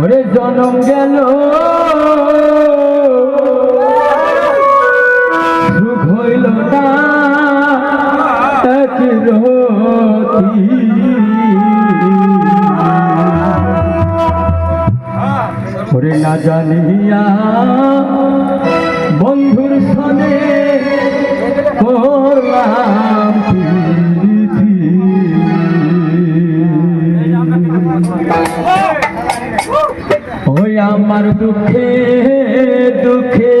ওরে জনম গেল। সুখ হইল না ওরে না জানিয়া আমার দুঃখে দুঃখে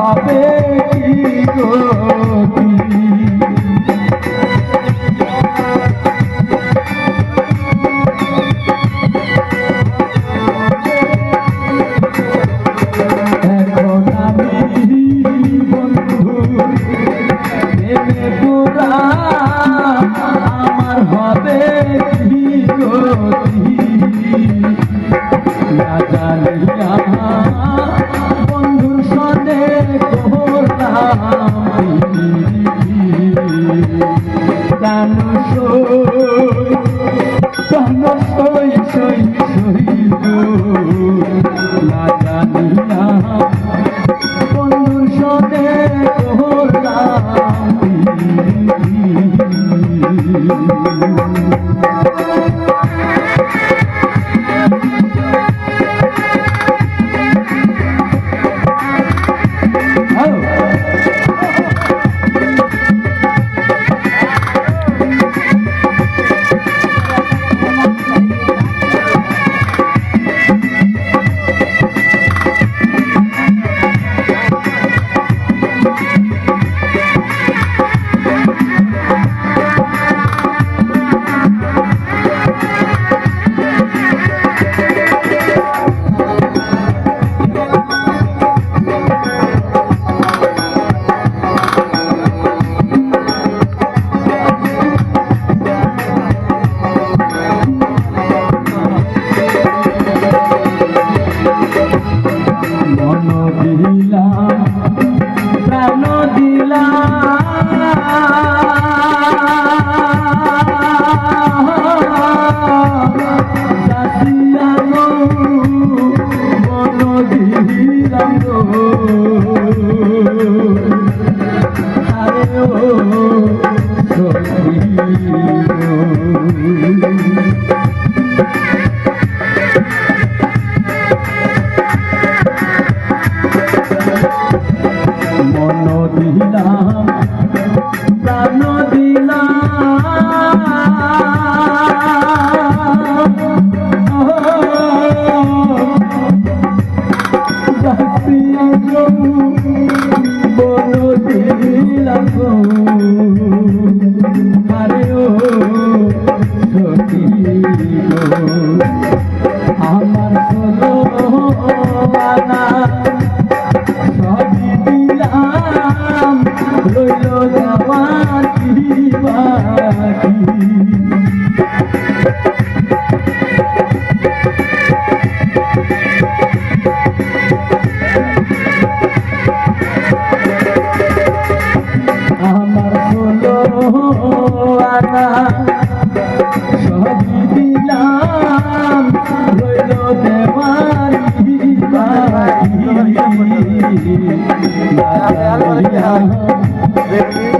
বাপে Oh.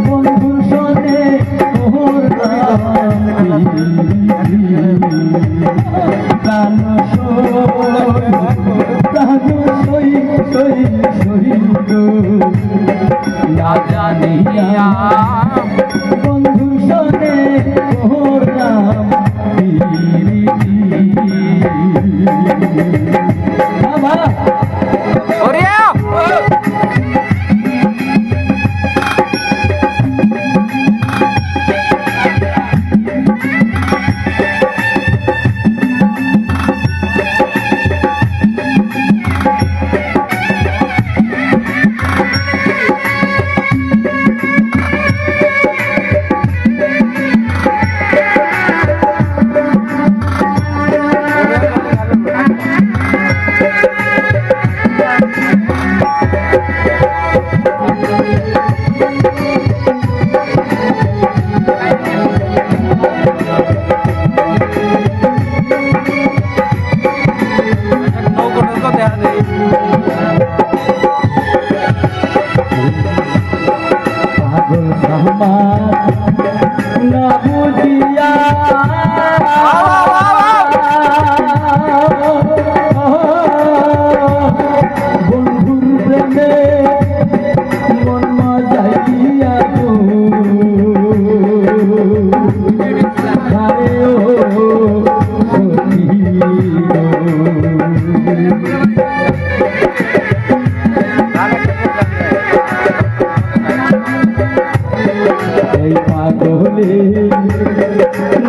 বন্ধুর সনে মোহর কান কানু সই সই সই না জানিয়া বন্ধুর সনে